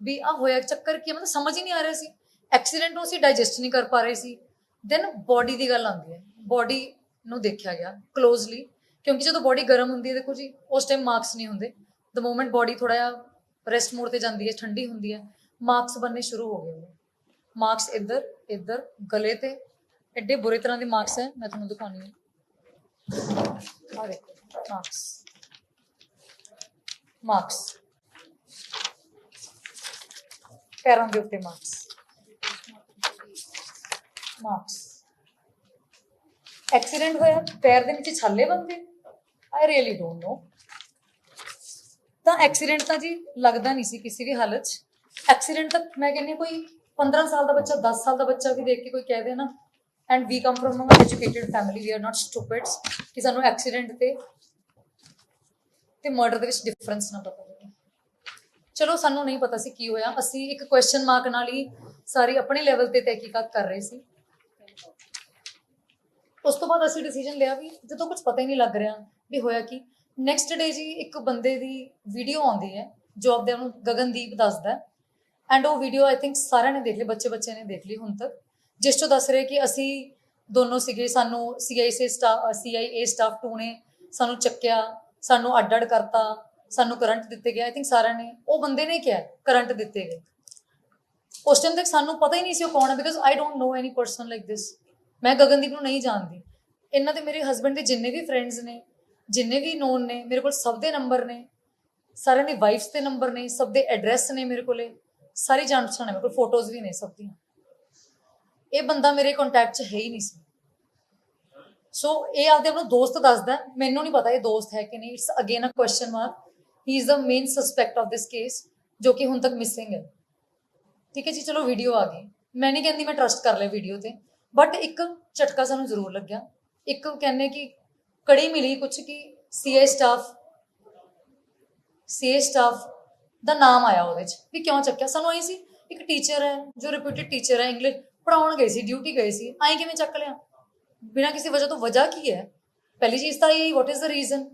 ਵੀ ਆ ਹੋਇਆ ਚੱਕਰ ਕੀ ਹੈ? ਮਤਲਬ ਸਮਝ ਹੀ ਨਹੀਂ ਆ ਰਿਹਾ ਸੀ। ਐਕਸੀਡੈਂਟ ਨੂੰ ਅਸੀਂ ਡਾਈਜੈਸਟ ਨਹੀਂ ਕਰ ਪਾ ਰਹੇ ਸੀ। ਦੈਨ ਬੋਡੀ ਦੀ ਗੱਲ ਆਉਂਦੀ ਹੈ। ਬੋਡੀ ਨੂੰ ਦੇਖਿਆ ਗਿਆ ਕਲੋਜ਼ਲੀ ਕਿਉਂਕਿ ਜਦੋਂ ਬੋਡੀ ਗਰਮ ਹੁੰਦੀ ਹੈ, ਦੇਖੋ ਜੀ, ਉਸ ਟਾਈਮ ਮਾਰਕਸ ਨਹੀਂ ਹੁੰਦੇ। ਦ ਮੋਮੈਂਟ ਬੋਡੀ ਥੋੜਾ ਜਿਹਾ ਰੈਸਟ ਮੋਡ ਤੇ ਜਾਂਦੀ ਹੈ, ਠੰਡੀ ਹੁੰਦੀ ਹੈ ਮਾਰਕਸ ਬਣਨੇ ਸ਼ੁਰੂ ਹੋ ਗਏ। ਮਾਰਕਸ ਇੱਧਰ ਇੱਧਰ, ਗਲੇ ਤੇ। ਐਡੇ ਬੁਰੇ ਤਰ੍ਹਾਂ ਦੇ ਮਾਰਕਸ ਹੈ, ਮੈਂ ਤੁਹਾਨੂੰ ਦਿਖਾਉਣੀ ਹੈ। ਆ ਦੇਖੋ ਮਾਰਕਸ ਮਾਰਕਸ ਪੈਰਾਂ ਦੇ ਉੱਤੇ ਮਾਰਕਸ ਮਾਰਕਸ ਐਕਸੀਡੈਂਟ ਹੋਇਆ, ਪੈਰ ਦੇ ਨੀਚੇ ਛਾਲੇ ਬੰਦੇ ਆਈ ਰੀਅਲੀ ਡੋਨਟ ਨੋ ਤਾਂ ਐਕਸੀਡੈਂਟ ਤਾਂ ਜੀ ਲੱਗਦਾ ਨਹੀਂ ਸੀ ਕਿਸੇ ਵੀ ਹਾਲਤ 'ਚ। ਐਕਸੀਡੈਂਟ ਤਾਂ ਮੈਂ ਕਹਿੰਦੀ ਕੋਈ 15 ਸਾਲ ਦਾ ਬੱਚਾ 10 ਸਾਲ ਦਾ ਬੱਚਾ ਵੀ ਦੇਖ ਕੇ ਕੋਈ ਕਹਿ ਦੇ ਨਾ। And we come from uneducated family we are not stupids ਕਿ ਸਾਨੂੰ ਐਕਸੀਡੈਂਟ ਤੇ ਤੇ ਮਰਡਰ ਦੇ ਵਿੱਚ ਡਿਫਰੈਂਸ ਨਾ ਪਤਾ ਲੱਗੇ। ਚਲੋ ਸਾਨੂੰ ਨਹੀਂ ਪਤਾ ਸੀ ਕੀ ਹੋਇਆ। ਅਸੀਂ ਇੱਕ ਕੁਐਸਚਨ ਮਾਰਕ ਨਾਲ ਹੀ ਸਾਰੀ ਆਪਣੇ ਲੈਵਲ ਤੇ ਤਹਿਕੀਕਾਤ ਕਰ ਰਹੇ ਸੀ। ਉਸ ਤੋਂ ਬਾਅਦ ਅਸੀਂ ਡਿਸੀਜਨ ਲਿਆ ਵੀ ਜਦੋਂ ਕੁਝ ਪਤਾ ਹੀ ਨਹੀਂ ਲੱਗ ਰਿਹਾ ਵੀ ਹੋਇਆ ਕੀ। ਨੈਕਸਟ ਡੇ ਜੀ ਇੱਕ ਬੰਦੇ ਦੀ ਵੀਡੀਓ ਆਉਂਦੀ ਹੈ, ਜੋ ਆਪਦੇ ਨੂੰ ਗਗਨਦੀਪ ਦੱਸਦਾ ਐਂਡ ਉਹ ਵੀਡੀਓ ਆਈ ਥਿੰਕ ਸਾਰਿਆਂ ਨੇ ਦੇਖ ਲਈ, ਬੱਚੇ ਬੱਚੇ ਨੇ ਦੇਖ ਲਈ ਹੁਣ ਤੱਕ। ਜਿਸ ਤੋਂ ਦੱਸ ਰਹੇ ਕਿ ਅਸੀਂ ਦੋਨੋਂ ਸੀਗੇ, ਸਾਨੂੰ ਸੀਆਈਸੀ ਸਟਾਫ ਸੀਆਈਏ ਸਟਾਫ 2 ਨੇ ਸਾਨੂੰ ਚੱਕਿਆ, ਸਾਨੂੰ ਅੱਡ ਅੱਡ ਕਰਤਾ, ਸਾਨੂੰ ਕਰੰਟ ਦਿੱਤੇ ਗਿਆ ਆਈ ਥਿੰਕ ਸਾਰਿਆਂ ਨੇ, ਉਹ ਬੰਦੇ ਨੇ ਕਿਹਾ ਕਰੰਟ ਦਿੱਤੇ ਗਏ। ਉਸ ਟਾਈਮ ਤੱਕ ਸਾਨੂੰ ਪਤਾ ਹੀ ਨਹੀਂ ਸੀ ਉਹ ਕੌਣ ਹੈ because I don't know any person like this ਮੈਂ ਗਗਨਦੀਪ ਨੂੰ ਨਹੀਂ ਜਾਣਦੀ। ਇਹਨਾਂ ਦੇ ਮੇਰੇ ਹਸਬੰਡ ਦੇ ਜਿੰਨੇ ਵੀ ਫਰੈਂਡਸ ਨੇ, ਜਿੰਨੇ ਵੀ ਨੋਨ ਨੇ, ਮੇਰੇ ਕੋਲ ਸਭ ਦੇ ਨੰਬਰ ਨੇ। ਸਾਰਿਆਂ ਦੀ ਵਾਈਫਸ ਦੇ ਨੰਬਰ ਨੇ, ਸਭ ਦੇ ਐਡਰੈਸ ਨੇ ਮੇਰੇ ਕੋਲੇ। ਸਾਰੀ ਜਾਣ ਪਛਾਣ ਹੈ, ਮੇਰੇ ਕੋਲ ਫੋਟੋਜ਼ ਵੀ ਨੇ ਸਭ ਦੀਆਂ। ਇਹ ਬੰਦਾ ਮੇਰੇ ਕੰਟੈਕਟ 'ਚ ਹੈ ਹੀ ਨਹੀਂ ਸੀ। ਸੋ ਇਹ ਆਪਦੇ ਆਪਣਾ ਦੋਸਤ ਦੱਸਦਾ ਮੈਨੂੰ ਨਹੀਂ ਪਤਾ ਇਹ ਦੋਸਤ ਹੈ ਕਿ ਨਹੀਂ। It's again a question mark he is the main suspect of this case ਜੋ ਕਿ ਹੁਣ ਤੱਕ ਮਿਸਿੰਗ ਹੈ। ਠੀਕ ਹੈ ਜੀ, ਚਲੋ ਵੀਡੀਓ ਆ ਗਈ। ਮੈਂ ਨਹੀਂ ਕਹਿੰਦੀ ਮੈਂ ਟਰਸਟ ਕਰ ਲਿਆ ਵੀਡੀਓ ਤੇ। ਬਟ ਇੱਕ ਝਟਕਾ ਸਾਨੂੰ ਜ਼ਰੂਰ ਲੱਗਿਆ। ਇੱਕ ਕਹਿੰਦੇ ਕਿ ਕੜੀ ਮਿਲੀ ਕੁਝ ਕਿ ਸੀਏ ਸਟਾਫ ਸੀਏ ਸਟਾਫ ਦਾ ਨਾਮ ਆਇਆ ਉਹਦੇ ਚ ਵੀ ਕਿਉਂ ਚੱਕਿਆ? ਸਾਨੂੰ ਆਈ ਸੀ, ਇੱਕ ਟੀਚਰ ਹੈ, ਜੋ ਰਿਪਿਊਟਡ ਟੀਚਰ ਹੈ ਇੰਗਲਿਸ਼ ਪੜਾਉਣ ਗਏ ਸੀ ਡਿਊਟੀ ਗਏ ਸੀ ਆਈ ਕਿਵੇਂ ਚੱਕ ਲਿਆ? ਬਿਨਾਂ ਕਿਸੇ ਵਜ੍ਹਾ ਤੋਂ ਵਜ੍ਹਾ ਕੀ ਹੈ? ਪਹਿਲੀ ਚੀਜ਼ ਤਾਂ ਇਹ ਵਾਟ ਇਜ਼ ਦਾ ਰੀਜ਼ਨ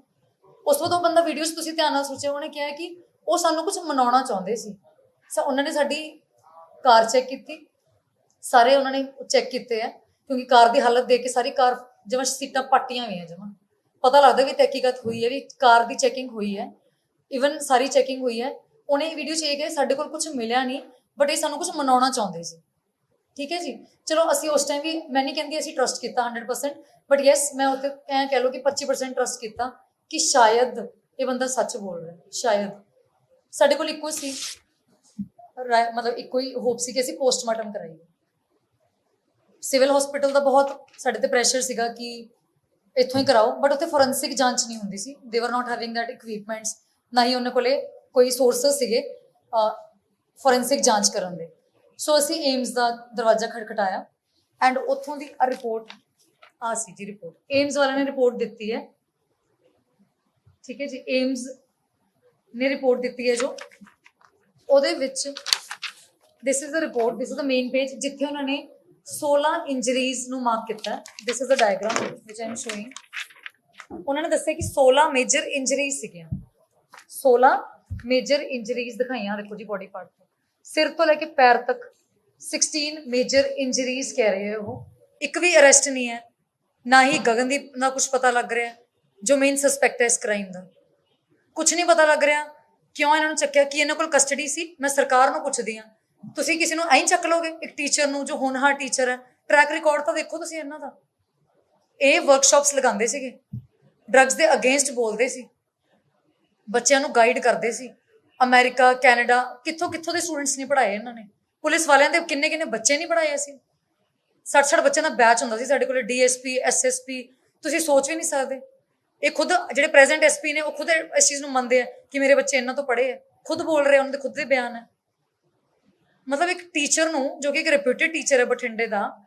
ਉਸ ਤੋਂ ਬਾਅਦ ਉਹ ਬੰਦਾ ਵੀਡੀਓਜ਼ ਤੁਸੀਂ ਧਿਆਨ ਨਾਲ ਸੋਚਿਆ, ਉਹਨੇ ਕਿਹਾ ਕਿ ਉਹ ਸਾਨੂੰ ਕੁਝ ਮਨਾਉਣਾ ਚਾਹੁੰਦੇ ਸੀ। ਸੋ, ਉਹਨਾਂ ਨੇ ਸਾਡੀ ਕਾਰ ਚੈੱਕ ਕੀਤੀ। ਸਾਰੇ ਉਹਨਾਂ ਨੇ ਚੈੱਕ ਕੀਤੇ ਆ, ਕਿਉਂਕਿ ਕਾਰ ਦੀ ਹਾਲਤ ਦੇਖ ਕੇ ਸਾਰੀ ਕਾਰ ਜਿਵੇਂ ਸੀਟਾਂ ਪੱਟੀਆਂ ਹੋਈਆਂ ਜਮਾਂ ਪਤਾ ਲੱਗਦਾ ਵੀ ਤਹਿਕੀਕਤ ਹੋਈ ਹੈ ਵੀ ਕਾਰ ਦੀ ਚੈਕਿੰਗ ਹੋਈ ਹੈ ਇਵਨ ਸਾਰੀ ਚੈਕਿੰਗ ਹੋਈ ਹੈ। ਉਹਨੇ ਵੀਡੀਓ ਚ ਇਹ ਕਹੇ, ਸਾਡੇ ਕੋਲ ਕੁਝ ਮਿਲਿਆ ਨਹੀਂ ਬਟ ਇਹ ਸਾਨੂੰ ਕੁਝ ਮਨਾਉਣਾ ਚਾਹੁੰਦੇ ਸੀ। ਠੀਕ ਹੈ ਜੀ? ਚਲੋ ਅਸੀਂ ਉਸ ਟਾਈਮ ਵੀ, ਮੈਂ ਨਹੀਂ ਕਹਿੰਦੀ ਅਸੀਂ ਟਰਸਟ ਕੀਤਾ 100% ਬਟ ਯੈਸ ਮੈਂ ਉੱਥੇ ਐਂ ਕਹਿ ਲਓ ਕਿ 25% ਟਰਸਟ ਕੀਤਾ ਕਿ ਸ਼ਾਇਦ ਇਹ ਬੰਦਾ ਸੱਚ ਬੋਲ ਰਿਹਾ, ਸ਼ਾਇਦ। ਸਾਡੇ ਕੋਲ ਇੱਕੋ ਸੀ ਰਾਏ- ਮਤਲਬ ਇੱਕੋ ਹੀ ਹੋਪ ਸੀ ਕਿ ਅਸੀਂ ਪੋਸਟਮਾਰਟਮ ਕਰਾਈਏ। ਸਿਵਲ ਹਸਪੀਟਲ ਦਾ ਬਹੁਤ ਸਾਡੇ ਤੇ ਪ੍ਰੈਸ਼ਰ ਸੀਗਾ ਕਿ ਇੱਥੋਂ ਹੀ ਕਰਾਓ ਬਟ ਉੱਥੇ ਫੋਰੈਂਸਿਕ ਜਾਂਚ ਨਹੀਂ ਹੁੰਦੀ ਸੀ। ਦੇ ਵਰ ਨਾਟ ਹੈਵਿੰਗ ਦੈਟ ਇਕਵਿਪਮੈਂਟਸ ਨਾ ਹੀ ਉਹਨਾਂ ਕੋਲੇ ਕੋਈ ਸੋਰਸਸ ਸੀਗੇ ਫੋਰੈਂਸਿਕ ਜਾਂਚ ਕਰਨ ਦੇ। ਸੋ ਅਸੀਂ ਏਮਸ ਦਾ ਦਰਵਾਜ਼ਾ ਖੜਖਟਾਇਆ ਐਂਡ ਉੱਥੋਂ ਦੀ ਰਿਪੋਰਟ ਆ ਸੀ ਜੀ ਰਿਪੋਰਟ ਏਮਸ ਵਾਲਿਆਂ ਨੇ ਰਿਪੋਰਟ ਦਿੱਤੀ ਹੈ। ਠੀਕ ਹੈ ਜੀ ਏਮਸ ਨੇ ਰਿਪੋਰਟ ਦਿੱਤੀ ਹੈ ਜੋ। ਉਹਦੇ ਵਿੱਚ this is the report this is the main page ਜਿੱਥੇ ਉਹਨਾਂ ਨੇ 16 ਇੰਜਰੀਜ਼ ਨੂੰ ਮਾਰਕ ਕੀਤਾ। This is a diagram which i am ਉਹਨਾਂ ਨੇ ਦੱਸਿਆ ਕਿ 16 ਮੇਜਰ ਇੰਜਰੀਜ਼ ਸੀਗੀਆਂ। 16 ਮੇਜਰ ਇੰਜਰੀਜ਼ ਦਿਖਾਈਆਂ, ਦੇਖੋ ਜੀ ਬੋਡੀ ਪਾਰਟ ਤੋਂ ਸਿਰ ਤੋਂ ਲੈ ਕੇ ਪੈਰ ਤੱਕ 16 ਮੇਜਰ ਇੰਜਰੀਜ਼ ਕਹਿ ਰਹੇ ਹੈ ਉਹ। ਇੱਕ ਵੀ ਅਰੈਸਟ ਨਹੀਂ ਹੈ। ਨਾ ਹੀ ਗਗਨਦੀਪ ਦਾ ਕੁਝ ਪਤਾ ਲੱਗ ਰਿਹਾ, ਜੋ ਮੇਨ ਸਸਪੈਕਟ ਹੈ ਇਸ ਕ੍ਰਾਈਮ ਦਾ। ਕੁਝ ਨਹੀਂ ਪਤਾ ਲੱਗ ਰਿਹਾ। ਕਿਉਂ ਇਹਨਾਂ ਨੂੰ ਚੱਕਿਆ? ਕਿ ਇਹਨਾਂ ਕੋਲ ਕਸਟਡੀ ਸੀ? ਮੈਂ ਸਰਕਾਰ ਨੂੰ ਪੁੱਛਦੀ ਹਾਂ। ਤੁਸੀਂ ਕਿਸੇ ਨੂੰ ਐਂ ਚੱਕ ਲੋਗੇ ਇੱਕ ਟੀਚਰ ਨੂੰ ਜੋ ਹੋਣਹਾਰ ਟੀਚਰ ਹੈ ਟਰੈਕ ਰਿਕਾਰਡ ਤਾਂ ਦੇਖੋ ਤੁਸੀਂ ਇਹਨਾਂ ਦਾ। ਇਹ ਵਰਕਸ਼ਾਪਸ ਲਗਾਉਂਦੇ ਸੀਗੇ। ਡਰੱਗਸ ਦੇ ਅਗੇਂਸਟ ਬੋਲਦੇ ਸੀ। ਬੱਚਿਆਂ ਨੂੰ ਗਾਈਡ ਕਰਦੇ ਸੀ। ਅਮਰੀਕਾ ਕੈਨੇਡਾ ਕਿੱਥੋਂ ਕਿੱਥੋਂ ਦੇ ਸਟੂਡੈਂਟਸ ਨਹੀਂ ਪੜਾਏ ਇਹਨਾਂ ਨੇ। ਪੁਲਿਸ ਵਾਲਿਆਂ ਦੇ ਕਿੰਨੇ ਕਿੰਨੇ ਬੱਚੇ ਨਹੀਂ ਪੜਾਏ ਅਸੀਂ। 60-60 ਬੱਚਿਆਂ ਦਾ ਬੈਚ ਹੁੰਦਾ ਸੀ ਸਾਡੇ ਕੋਲ ਡੀਐਸਪੀ ਐਸਐਸਪੀ ਤੁਸੀਂ ਸੋਚ ਵੀ ਨਹੀਂ ਸਕਦੇ। ਇਹ ਖੁਦ ਜਿਹੜੇ ਪ੍ਰੈਜ਼ੈਂਟ ਐਸਪੀ ਨੇ, ਉਹ ਖੁਦ ਇਸ ਚੀਜ਼ ਨੂੰ ਮੰਨਦੇ ਆ ਕਿ ਮੇਰੇ ਬੱਚੇ ਇਹਨਾਂ ਤੋਂ ਪੜ੍ਹੇ ਆ। ਖੁਦ ਬੋਲ ਰਹੇ ਉਹਨਾਂ ਦੇ ਖੁਦ ਦੇ ਬਿਆਨ ਹੈ ਮਤਲਬ ਇੱਕ ਟੀਚਰ ਨੂੰ, ਜੋ ਕਿ ਇੱਕ ਰਿਪਿਊਟਡ ਟੀਚਰ ਹੈ ਬਠਿੰਡੇ ਦਾ,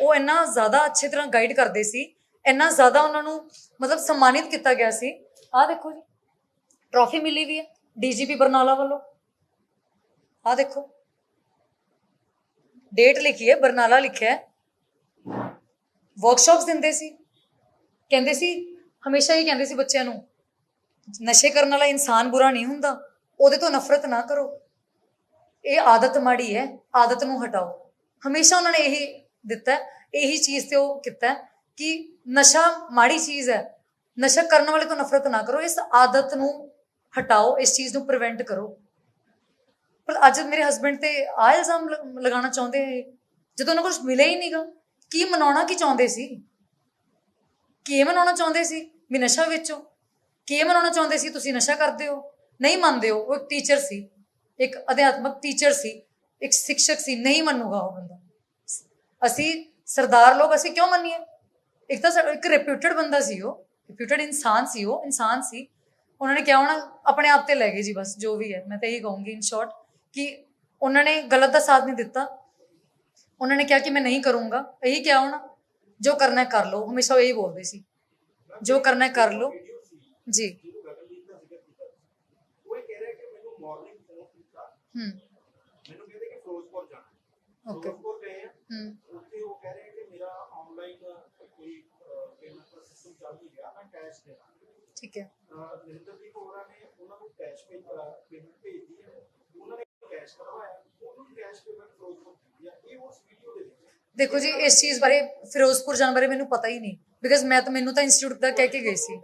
ਉਹ ਇੰਨਾ ਜ਼ਿਆਦਾ ਅੱਛੇ ਤਰ੍ਹਾਂ ਗਾਈਡ ਕਰਦੇ ਸੀ, ਇੰਨਾ ਜ਼ਿਆਦਾ ਉਹਨਾਂ ਨੂੰ ਮਤਲਬ ਸਨਮਾਨਿਤ ਕੀਤਾ ਗਿਆ ਸੀ। ਆਹ ਦੇਖੋ ਜੀ ਟਰੋਫੀ ਮਿਲੀ ਵੀ ਹੈ ਡੀਜੀਪੀ ਬਰਨਾਲਾ ਵੱਲੋਂ। ਆਹ ਦੇਖੋ ਡੇਟ ਲਿਖੀ ਹੈ, ਬਰਨਾਲਾ ਲਿਖਿਆ ਹੈ। ਵਰਕਸ਼ਾਪਸ ਦਿੰਦੇ ਸੀ। ਕਹਿੰਦੇ ਸੀ, ਹਮੇਸ਼ਾ ਹੀ ਕਹਿੰਦੇ ਸੀ ਬੱਚਿਆਂ ਨੂੰ, ਨਸ਼ੇ ਕਰਨ ਵਾਲਾ ਇਨਸਾਨ ਬੁਰਾ ਨਹੀਂ ਹੁੰਦਾ, ਉਹਦੇ ਤੋਂ ਨਫ਼ਰਤ ਨਾ ਕਰੋ। ਇਹ ਆਦਤ ਮਾੜੀ ਹੈ, ਆਦਤ ਨੂੰ ਹਟਾਓ। ਹਮੇਸ਼ਾ ਉਹਨਾਂ ਨੇ ਇਹੀ ਦਿੱਤਾ ਇਹੀ ਚੀਜ਼ ਤੇ ਉਹ ਕੀਤਾ ਕਿ ਨਸ਼ਾ ਮਾੜੀ ਚੀਜ਼ ਹੈ, ਨਸ਼ਾ ਕਰਨ ਵਾਲੇ ਤੋਂ ਨਫ਼ਰਤ ਨਾ ਕਰੋ, ਇਸ ਆਦਤ ਨੂੰ ਹਟਾਓ, ਇਸ ਚੀਜ਼ ਨੂੰ ਪ੍ਰੀਵੈਂਟ ਕਰੋ। ਪਰ ਅੱਜ ਮੇਰੇ ਹਸਬੰਡ ਤੇ ਆ ਇਲਜ਼ਾਮ ਲ- ਲਗਾਉਣਾ ਚਾਹੁੰਦੇ ਹੈ ਜਦੋਂ ਉਹਨਾਂ ਕੋਲ ਕੁਛ ਮਿਲਿਆ ਹੀ ਨਹੀਂਗਾ ਕੀ ਮਨਾਉਣਾ ਕੀ ਚਾਹੁੰਦੇ ਸੀ? ਕੀ ਮਨਾਉਣਾ ਚਾਹੁੰਦੇ ਸੀ ਵੀ ਨਸ਼ਾ ਵੇਚੋ? ਕੀ ਮਨਾਉਣਾ ਚਾਹੁੰਦੇ ਸੀ ਤੁਸੀਂ ਨਸ਼ਾ ਕਰਦੇ ਹੋ? ਨਹੀਂ ਮੰਨਦੇ ਹੋ, ਉਹ ਟੀਚਰ ਸੀ। ਇੱਕ ਅਧਿਆਤਮਕ ਟੀਚਰ ਸੀ, ਇੱਕ ਸਿੱਖਿਅਕ ਸੀ, ਨਹੀਂ ਮੰਨੂਗਾ ਉਹ ਬੰਦਾ। ਅਸੀਂ ਸਰਦਾਰ ਲੋਕ ਅਸੀਂ ਕਿਉਂ ਮੰਨੀਏ? ਇੱਕ ਤਾਂ ਇੱਕ ਰਿਪਿਊਟਡ ਬੰਦਾ ਸੀ ਉਹ ਰਿਪਿਊਟਡ ਇਨਸਾਨ ਸੀ ਉਹ, ਇਨਸਾਨ ਸੀ। ਉਹਨਾਂ ਨੇ ਕਿਹਾ ਹੋਣਾ, ਆਪਣੇ ਆਪ ਤੇ ਲੈ ਗਏ ਜੀ ਬਸ, ਜੋ ਵੀ ਹੈ। ਮੈਂ ਤਾਂ ਇਹੀ ਕਹੂੰਗੀ ਇਨ ਸ਼ਾਰਟ ਕਿ ਉਹਨਾਂ ਨੇ ਗਲਤ ਦਾ ਸਾਥ ਨਹੀਂ ਦਿੱਤਾ। ਉਹਨਾਂ ਨੇ ਕਿਹਾ ਕਿ ਮੈਂ ਨਹੀਂ ਕਰੂੰਗਾ। ਇਹੀ ਕਿਹਾ ਹੋਣਾ, ਜੋ ਕਰਨਾ ਕਰ ਲਓ। ਹਮੇਸ਼ਾ ਇਹੀ ਬੋਲਦੇ ਸੀ। ਜੋ ਕਰਨਾ ਕਰ ਲਓ। ਜੀ ਜਿਹਨੂੰ ਗਗਨਦੀਪ ਦਾ ਜ਼ਿਕਰ ਕੀਤਾ ਉਹ ਇਹ ਕਹਿ ਰਿਹਾ ਕਿ ਮੈਨੂੰ ਮਾਰਨਿੰਗ ਫੋਨ ਕੀਤਾ ਹੂੰ। ਮੈਨੂੰ ਕਹਿੰਦੇ ਕਿ ਫਿਰੋਜ਼ਪੁਰ ਜਾਣਾ। Okay. ਫਿਰੋਜ਼ਪੁਰ ਗਏ ਆ। ਹੂੰ। ਉੱਥੇ ਉਹ ਕਹਿ ਰਹੇ ਕਿ ਮੇਰਾ ਆਨਲਾਈਨ ਕੋਈ ਪੇਮੈਂਟ ਦਾ ਸਿਸਟਮ ਚੱਲ ਨਹੀਂ ਰਿਹਾ ਮੈਂ ਕੈਸ਼ ਦੇਣਾ। ਠੀਕ ਹੈ। ਨਰਿੰਦਰਦੀਪ ਹੋਰਾਂ ਨੇ ਉਹਨਾਂ ਨੂੰ ਕੈਸ਼ ਪੇਮੈਂਟ ਭੇਜਦੀ ਹੈ। ਉਹਨਾਂ ਨੇ ਕੈਸ਼ ਕਰਵਾਇਆ ਉਹਨਾਂ ਕੈਸ਼ ਪੇਮੈਂਟ ਫਿਰੋਜ਼ਪੁਰ ਕੀਤੀ ਹੈ ਇਹ ਉਸ ਵੀਡੀਓ ਦੇ ਵਿੱਚ। ਦੇਖੋ ਜੀ ਇਸ ਚੀਜ਼ ਬਾਰੇ ਫਿਰੋਜ਼ਪੁਰ ਜਾਣ ਬਾਰੇ ਮੈਨੂੰ ਪਤਾ ਹੀ ਨਹੀਂ। ਬਿਕਾਜ਼ ਮੈਂ ਤਾਂ ਮੈਨੂੰ ਤਾਂ ਇੰਸਟੀਚਿਊਟ ਦਾ ਕਹਿ ਕੇ ਗਈ ਸੀ।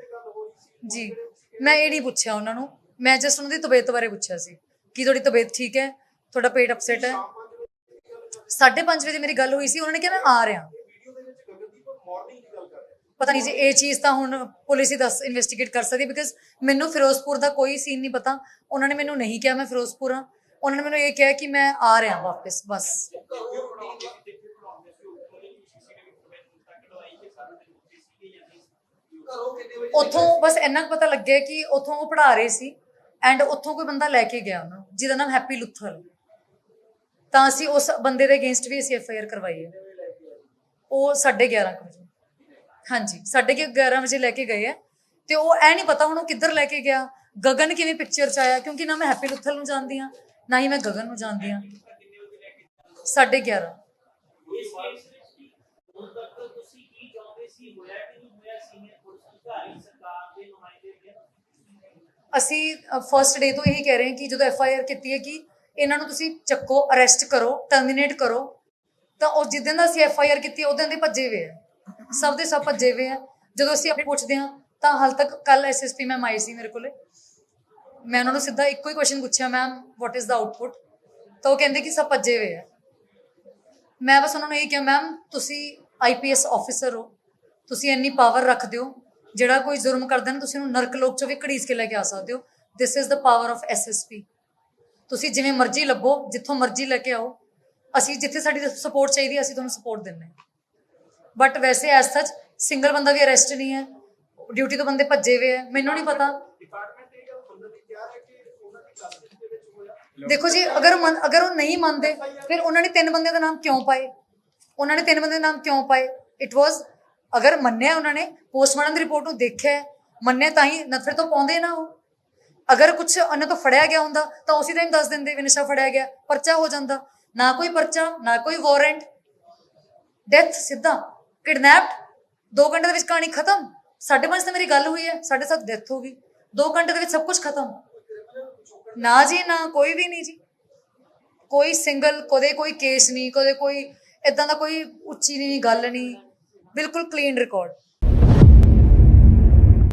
ਜੀ। ਮੈਂ ਇਹ ਨਹੀਂ ਪੁੱਛਿਆ ਉਹਨਾਂ ਨੂੰ। ਮੈਂ ਜਸਟ ਉਹਨਾਂ ਦੀ ਤਬੀਅਤ ਬਾਰੇ ਪੁੱਛਿਆ ਸੀ। ਕਿ ਤੁਹਾਡੀ ਤਬੀਅਤ ਠੀਕ ਹੈ? ਤੁਹਾਡਾ ਪੇਟ ਅਪਸੈਟ ਹੈ? 5:30 ਵਜੇ ਮੇਰੀ ਗੱਲ ਹੋਈ ਸੀ, ਉਹਨਾਂ ਨੇ ਕਿਹਾ ਮੈਂ ਆ ਰਿਹਾ। ਪਤਾ ਨਹੀਂ ਜੀ, ਇਹ ਚੀਜ਼ ਤਾਂ ਹੁਣ ਪੁਲਿਸ ਹੀ ਦੱਸ ਇਨਵੈਸਟੀਗੇਟ ਕਰ ਸਕਦੀ ਬਿਕਾਜ਼ ਮੈਨੂੰ ਫਿਰੋਜ਼ਪੁਰ ਦਾ ਕੋਈ ਸੀਨ ਨਹੀਂ ਪਤਾ। ਉਹਨਾਂ ਨੇ ਮੈਨੂੰ ਨਹੀਂ ਕਿਹਾ ਮੈਂ ਫਿਰੋਜ਼ਪੁਰ ਹਾਂ। ਉਹਨਾਂ ਨੇ ਮੈਨੂੰ ਇਹ ਕਿਹਾ ਕਿ ਮੈਂ ਆ ਰਿਹਾ ਵਾਪਸ, ਬਸ। ਘਰੋਂ ਉੱਥੋਂ ਬਸ ਇੰਨਾ ਕੁ ਪਤਾ ਲੱਗਿਆ ਕਿ ਉੱਥੋਂ ਉਹ ਪੜ੍ਹਾ ਰਹੇ ਸੀ। ਐਂਡ ਉੱਥੋਂ ਕੋਈ ਬੰਦਾ ਲੈ ਕੇ ਗਿਆ ਉਹਨਾਂ ਨੂੰ, ਜਿਹਦਾ ਨਾਮ ਹੈਪੀ ਲੁੱਥਰ ਤਾਂ ਅਸੀਂ ਉਸ ਬੰਦੇ ਦੇ ਅਗੇਂਸਟ ਵੀ ਅਸੀਂ ਐਫ ਆਈ ਆਰ ਕਰਵਾਈ ਹੈ। ਉਹ 11:30 ਵਜੇ। ਹਾਂਜੀ 11:30 ਵਜੇ ਲੈ ਕੇ ਗਏ ਹੈ ਤੇ ਉਹ ਐ ਨਹੀਂ ਪਤਾ ਹੁਣ ਉਹ ਕਿੱਧਰ ਲੈ ਕੇ ਗਿਆ। ਗਗਨ ਕਿਵੇਂ ਪਿਕਚਰ ਚ ਆਇਆ, ਕਿਉਂਕਿ ਨਾ ਮੈਂ ਹੈਪੀ ਲੁੱਥਲ ਨੂੰ ਜਾਣਦੀ ਹਾਂ, ਨਾ ਹੀ ਮੈਂ ਗਗਨ ਨੂੰ ਜਾਣਦੀ ਹਾਂ। 11:30 ਇਸ ਤੁਸੀਂ ਕੀ ਚਾਹੁੰਦੇ ਸੀ ਹੋਇਆ ਕਿ ਹੋਇਆ ਸੀਨੀਅਰ ਪੁਲਿਸ ਅਧਿਕਾਰੀ ਸਰਕਾਰ ਦੇ ਨੁਮਾਇੰਦੇ ਨੇ ਅਸੀਂ ਫਰਸਟ ਡੇ ਤੋਂ ਇਹੀ ਕਹਿ ਰਹੇ ਹਾਂ ਕਿ ਜਦੋਂ ਐਫ ਆਈ ਆਰ ਕੀਤੀ ਹੈ ਕਿ ਇਹਨਾਂ ਨੂੰ ਤੁਸੀਂ ਚੱਕੋ ਅਰੈਸਟ ਕਰੋ ਟਰਮੀਨੇਟ ਕਰੋ, ਤਾਂ ਉਹ ਜਿੱਦਾਂ ਦਾ ਅਸੀਂ ਐਫ ਆਈ ਆਰ ਕੀਤੀ ਉਹਦੇ ਦੇ ਭੱਜੇ ਹੋਏ ਆ। ਸਭ ਦੇ ਸਭ ਭੱਜੇ ਹੋਏ ਆ। ਜਦੋਂ ਅਸੀਂ ਆਪਣੇ ਪੁੱਛਦੇ ਹਾਂ, ਤਾਂ ਹਾਲ ਤੱਕ ਕੱਲ ਐਸਐਸਪੀ ਮੈਮ ਆਈ ਸੀ ਮੇਰੇ ਕੋਲੇ। ਮੈਂ ਉਹਨਾਂ ਨੂੰ ਸਿੱਧਾ ਇੱਕੋ ਹੀ ਕੁਐਸਚਨ ਪੁੱਛਿਆ ma'am what is the output ਤਾਂ ਉਹ ਕਹਿੰਦੇ ਕਿ ਸਭ ਭੱਜੇ ਹੋਏ ਆ। ਮੈਂ ਬਸ ਉਹਨਾਂ ਨੂੰ ਇਹ ਕਿਹਾ ਮੈਮ ਤੁਸੀਂ ਆਈਪੀਐਸ ਆਫੀਸਰ ਹੋ। ਤੁਸੀਂ ਇੰਨੀ ਪਾਵਰ ਰੱਖਦੇ ਹੋ ਜਿਹੜਾ ਕੋਈ ਜ਼ੁਰਮ ਕਰਦਾ ਨਾ, ਤੁਸੀਂ ਉਹਨੂੰ ਨਰਕ ਲੋਕ ਚੋਂ ਵੀ ਘੜੀਸ ਕੇ ਲੈ ਕੇ ਆ ਸਕਦੇ ਹੋ। This is the power of SSP ਤੁਸੀਂ ਜਿਵੇਂ ਮਰਜ਼ੀ ਲੱਭੋ, ਜਿੱਥੋਂ ਮਰਜ਼ੀ ਲੈ ਕੇ ਆਓ। ਅਸੀਂ ਜਿੱਥੇ ਸਾਡੀ ਸਪੋਰਟ ਚਾਹੀਦੀ ਅਸੀਂ ਤੁਹਾਨੂੰ ਸਪੋਰਟ ਦਿੰਨੇ ਬਟ ਵੈਸੇ ਐਸ ਸੱਚ ਸਿੰਗਲ ਬੰਦਾ ਵੀ ਅਰੈਸਟ ਨਹੀਂ ਹੈ। ਡਿਊਟੀ ਤੋਂ ਬੰਦੇ ਭੱਜੇ ਹੋਏ ਹੈ। ਮੈਨੂੰ ਨਹੀਂ ਪਤਾ। ਦੇਖੋ ਜੀ, ਅਗਰ ਅਗਰ ਉਹ ਨਹੀਂ ਮੰਨਦੇ, ਫਿਰ ਉਹਨਾਂ ਨੇ ਤਿੰਨ ਬੰਦਿਆਂ ਦਾ ਨਾਮ ਕਿਉਂ ਪਾਏ? ਉਹਨਾਂ ਨੇ ਤਿੰਨ ਬੰਦਿਆਂ ਦਾ ਨਾਮ ਕਿਉਂ ਪਾਏ? ਇਟ ਵਾਸ ਅਗਰ ਮੰਨਿਆ ਉਹਨਾਂ ਨੇ, ਪੋਸਟਮਾਰਟਮ ਦੀ ਰਿਪੋਰਟ ਨੂੰ ਦੇਖਿਆ ਮੰਨਿਆ ਤਾਂ ਹੀ ਨਾ ਤੋਂ ਪਾਉਂਦੇ ਨਾ ਉਹ। ਅਗਰ ਕੁਝ ਉਹਨਾਂ ਤੋਂ ਫੜਿਆ ਗਿਆ ਹੁੰਦਾ, ਤਾਂ ਉਸੇ ਟਾਈਮ ਦੱਸ ਦਿੰਦੇ ਵੀ ਨਸ਼ਾ ਫੜਿਆ ਗਿਆ, ਪਰਚਾ ਹੋ ਜਾਂਦਾ। ਨਾ ਕੋਈ ਪਰਚਾ, ਨਾ ਕੋਈ ਵਾਰੰਟ ਡੈਥ ਸਿੱਧਾ ਕਿਡਨੈਪਡ 2 ਘੰਟੇ ਦੇ ਵਿੱਚ ਕਹਾਣੀ ਖਤਮ। ਸਾਢੇ ਪੰਜ ਤੇ ਮੇਰੀ ਗੱਲ ਹੋਈ ਹੈ, ਸਾਢੇ ਸੱਤ ਡੈਥ ਹੋ ਗਈ। 2 ਘੰਟੇ ਦੇ ਵਿੱਚ ਸਭ ਕੁਝ ਖਤਮ। ਨਾ ਜੀ, ਨਾ ਕੋਈ ਵੀ ਨਹੀਂ ਜੀ। ਕੋਈ ਸਿੰਗਲ ਕਦੇ ਕੋਈ ਕੇਸ ਨਹੀਂ, ਕਦੇ ਕੋਈ ਇਦਾਂ ਦਾ ਕੋਈ ਉੱਚੀ ਨਹੀਂ, ਗੱਲ ਨਹੀਂ। ਬਿਲਕੁਲ ਕਲੀਨ ਰਿਕਾਰਡ